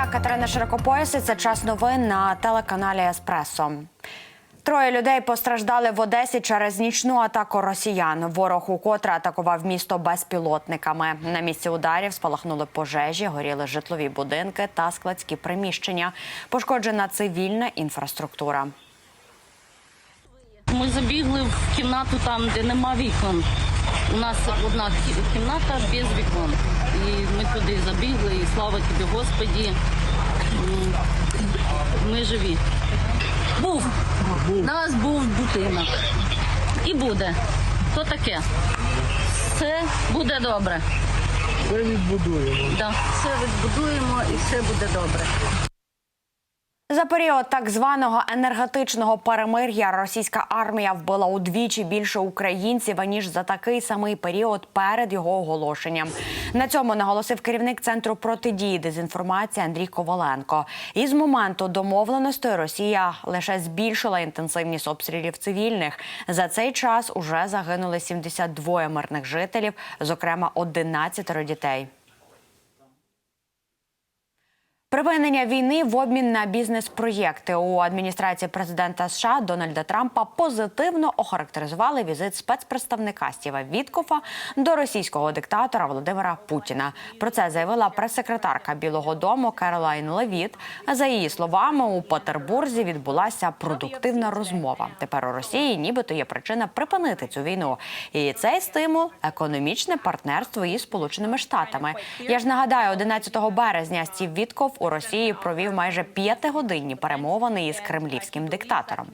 я Катерина Широкопояси. Це час новин на телеканалі Еспресо. Троє людей постраждали в Одесі через нічну атаку росіян. Ворог укотре атакував місто безпілотниками. На місці ударів спалахнули пожежі, горіли житлові будинки та складські приміщення. Пошкоджена цивільна інфраструктура. Ми забігли в кімнату там, де нема вікон. У нас одна кімната без вікон. І ми туди забігли, і слава тобі, Господі. Ми живі. Був. У нас був будинок. І буде. То таке. Все буде добре. Все відбудуємо. Да. Все відбудуємо і все буде добре. За період так званого енергетичного перемир'я російська армія вбила удвічі більше українців аніж за такий самий період перед його оголошенням. На цьому наголосив керівник центру протидії дезінформації Андрій Коваленко. І з моменту домовленостей Росія лише збільшила інтенсивність обстрілів цивільних. За цей час уже загинули 72 мирних жителів, зокрема 11 дітей. Припинення війни в обмін на бізнес-проєкти у адміністрації президента США Дональда Трампа позитивно охарактеризували візит спецпредставника Стіва Віткофа до російського диктатора Володимира Путіна. Про це заявила прес-секретарка Білого Дому Керолайн Левіт. За її словами, у Петербурзі відбулася продуктивна розмова. Тепер у Росії нібито є причина припинити цю війну. І цей стимул економічне партнерство із Сполученими Штатами. Я ж нагадаю, 11 березня Стів Вітков у Росії провів майже п'ятигодинні перемовини із кремлівським диктатором.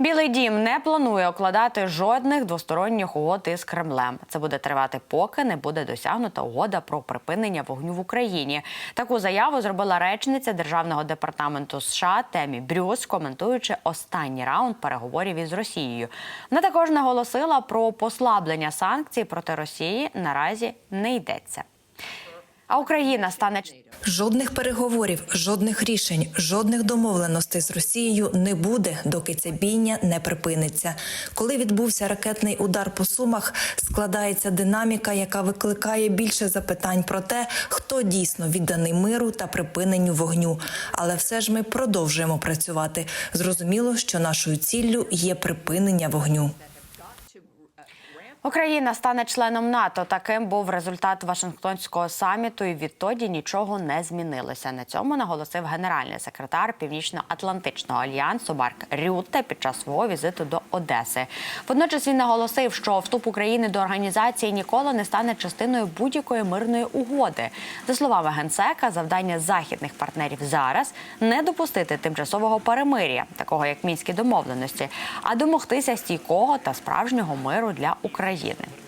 Білий дім не планує укладати жодних двосторонніх угод із Кремлем. Це буде тривати, поки не буде досягнута угода про припинення вогню в Україні. Таку заяву зробила речниця державного департаменту США Темі Брюс, коментуючи останній раунд переговорів із Росією. Вона також наголосила про послаблення санкцій проти Росії наразі не йдеться. А Україна стане Жодних переговорів, жодних рішень, жодних домовленостей з Росією не буде, доки ця бійня не припиниться. Коли відбувся ракетний удар по сумах, складається динаміка, яка викликає більше запитань про те, хто дійсно відданий миру та припиненню вогню. Але все ж ми продовжуємо працювати. Зрозуміло, що нашою ціллю є припинення вогню. Україна стане членом НАТО. Таким був результат Вашингтонського саміту, і відтоді нічого не змінилося. На цьому наголосив генеральний секретар Північно-Атлантичного альянсу Марк Рютте під час свого візиту до Одеси. Водночас він наголосив, що вступ України до організації ніколи не стане частиною будь-якої мирної угоди. За словами генсека, завдання західних партнерів зараз не допустити тимчасового перемир'я, такого як мінські домовленості, а домогтися стійкого та справжнього миру для України. України.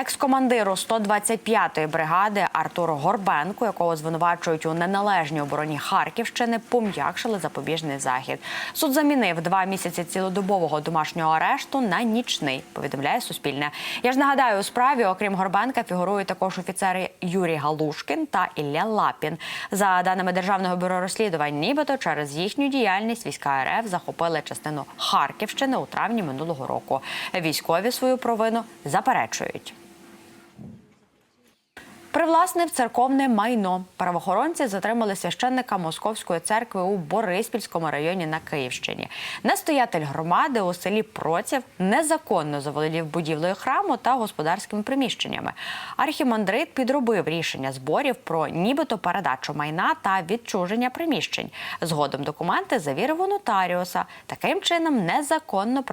Екс-командиру 125-ї бригади Артуру Горбенку, якого звинувачують у неналежній обороні Харківщини, пом'якшили запобіжний захід. Суд замінив два місяці цілодобового домашнього арешту на нічний. Повідомляє Суспільне. Я ж нагадаю, у справі, окрім Горбенка, фігурують також офіцери Юрій Галушкін та Ілля Лапін. За даними державного бюро розслідувань, нібито через їхню діяльність війська РФ захопили частину Харківщини у травні минулого року. Військові свою провину заперечують. Привласнив церковне майно. Правоохоронці затримали священника Московської церкви у Бориспільському районі на Київщині. Настоятель громади у селі Проців незаконно заволодів будівлею храму та господарськими приміщеннями. Архімандрит підробив рішення зборів про нібито передачу майна та відчуження приміщень. Згодом документи завірив у нотаріуса. Таким чином незаконно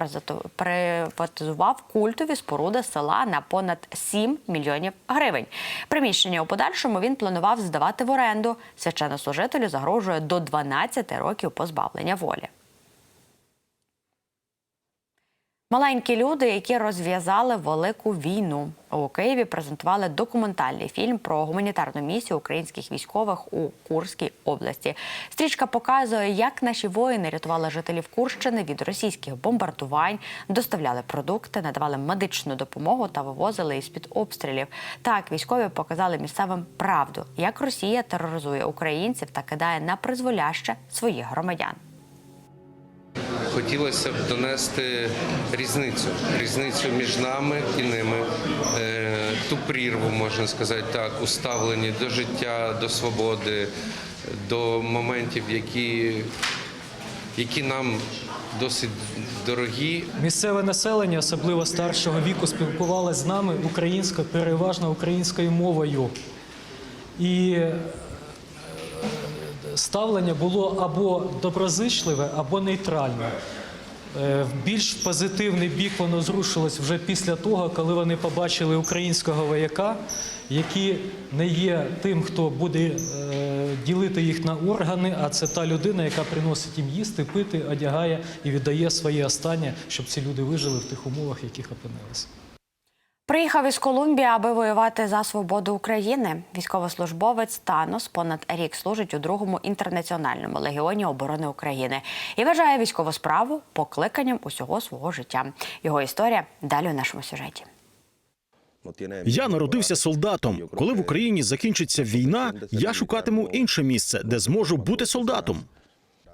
приватизував культові споруди села на понад 7 мільйонів гривень. Приміщення у подальшому він планував здавати в оренду. Священнослужителю загрожує до 12 років позбавлення волі. Маленькі люди, які розв'язали велику війну у Києві, презентували документальний фільм про гуманітарну місію українських військових у Курській області. Стрічка показує, як наші воїни рятували жителів Курщини від російських бомбардувань, доставляли продукти, надавали медичну допомогу та вивозили із під обстрілів. Так військові показали місцевим правду, як Росія тероризує українців та кидає на призволяще своїх громадян. Хотілося б донести різницю, різницю між нами і ними, е, ту прірву, можна сказати так, у ставленні до життя, до свободи, до моментів, які, які нам досить дорогі, Місцеве населення, особливо старшого віку, спілкувалося з нами українською, переважно українською мовою. І ставлення було або доброзичливе, або нейтральне. Е, більш позитивний бік воно зрушилось вже після того, коли вони побачили українського вояка, який не є тим, хто буде е, ділити їх на органи, а це та людина, яка приносить їм їсти, пити, одягає і віддає своє останнє, щоб ці люди вижили в тих умовах, в яких опинилися. Приїхав із Колумбії, аби воювати за свободу України. Військовослужбовець Танос понад рік служить у другому інтернаціональному легіоні оборони України і вважає військову справу покликанням усього свого життя. Його історія далі у нашому сюжеті. Я народився солдатом. Коли в Україні закінчиться війна, я шукатиму інше місце, де зможу бути солдатом.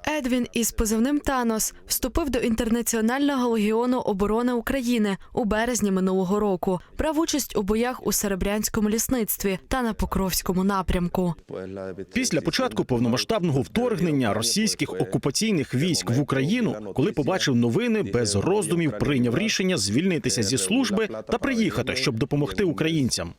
Едвін із позивним Танос вступив до інтернаціонального легіону оборони України у березні минулого року. Брав участь у боях у Серебрянському лісництві та на Покровському напрямку. Після початку повномасштабного вторгнення російських окупаційних військ в Україну, коли побачив новини, без роздумів прийняв рішення звільнитися зі служби та приїхати, щоб допомогти українцям.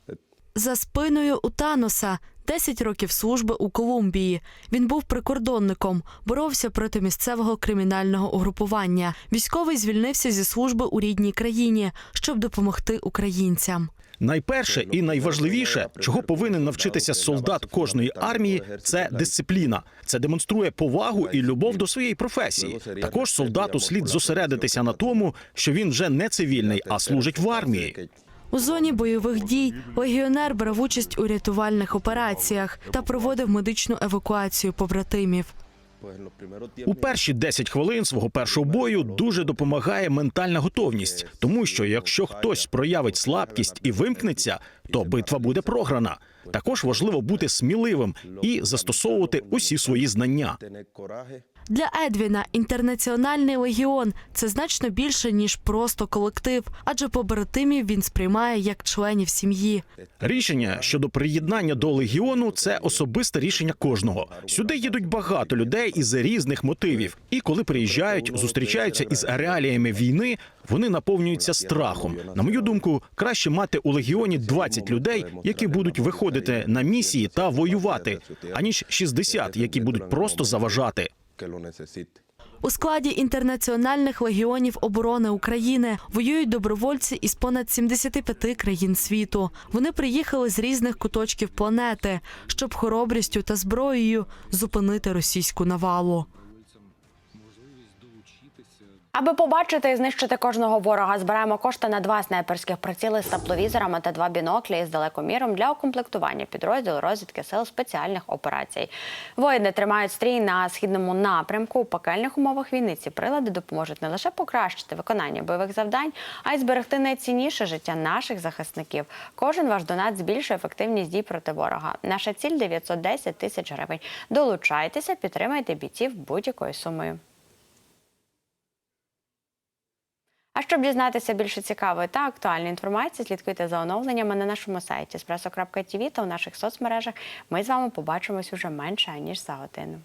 За спиною у Таноса 10 років служби у Колумбії. Він був прикордонником, боровся проти місцевого кримінального угрупування. Військовий звільнився зі служби у рідній країні, щоб допомогти українцям. Найперше і найважливіше, чого повинен навчитися солдат кожної армії, це дисципліна. Це демонструє повагу і любов до своєї професії. Також солдату слід зосередитися на тому, що він вже не цивільний, а служить в армії. У зоні бойових дій легіонер брав участь у рятувальних операціях та проводив медичну евакуацію побратимів. У перші 10 хвилин свого першого бою дуже допомагає ментальна готовність, тому що якщо хтось проявить слабкість і вимкнеться, то битва буде програна. Також важливо бути сміливим і застосовувати усі свої знання. Для Едвіна інтернаціональний легіон це значно більше ніж просто колектив, адже побратимів він сприймає як членів сім'ї. Рішення щодо приєднання до легіону це особисте рішення кожного. Сюди їдуть багато людей із різних мотивів. І коли приїжджають, зустрічаються із реаліями війни, вони наповнюються страхом. На мою думку, краще мати у легіоні 20 людей, які будуть виходити на місії та воювати, аніж 60, які будуть просто заважати. У складі інтернаціональних легіонів оборони України воюють добровольці із понад 75 країн світу. Вони приїхали з різних куточків планети, щоб хоробрістю та зброєю зупинити російську навалу. Аби побачити і знищити кожного ворога, збираємо кошти на два снайперських приціли з тепловізорами та два біноклі із далекоміром для укомплектування підрозділу розвідки сил спеціальних операцій. Воїни тримають стрій на східному напрямку. У пекельних умовах війни ці прилади допоможуть не лише покращити виконання бойових завдань, а й зберегти найцінніше життя наших захисників. Кожен ваш донат збільшує ефективність дій проти ворога. Наша ціль 910 тисяч гривень. Долучайтеся, підтримайте бійців будь-якою сумою. А щоб дізнатися більше цікавої та актуальної інформації, слідкуйте за оновленнями на нашому сайті espresso.tv та у наших соцмережах. Ми з вами побачимось уже менше ніж за годину.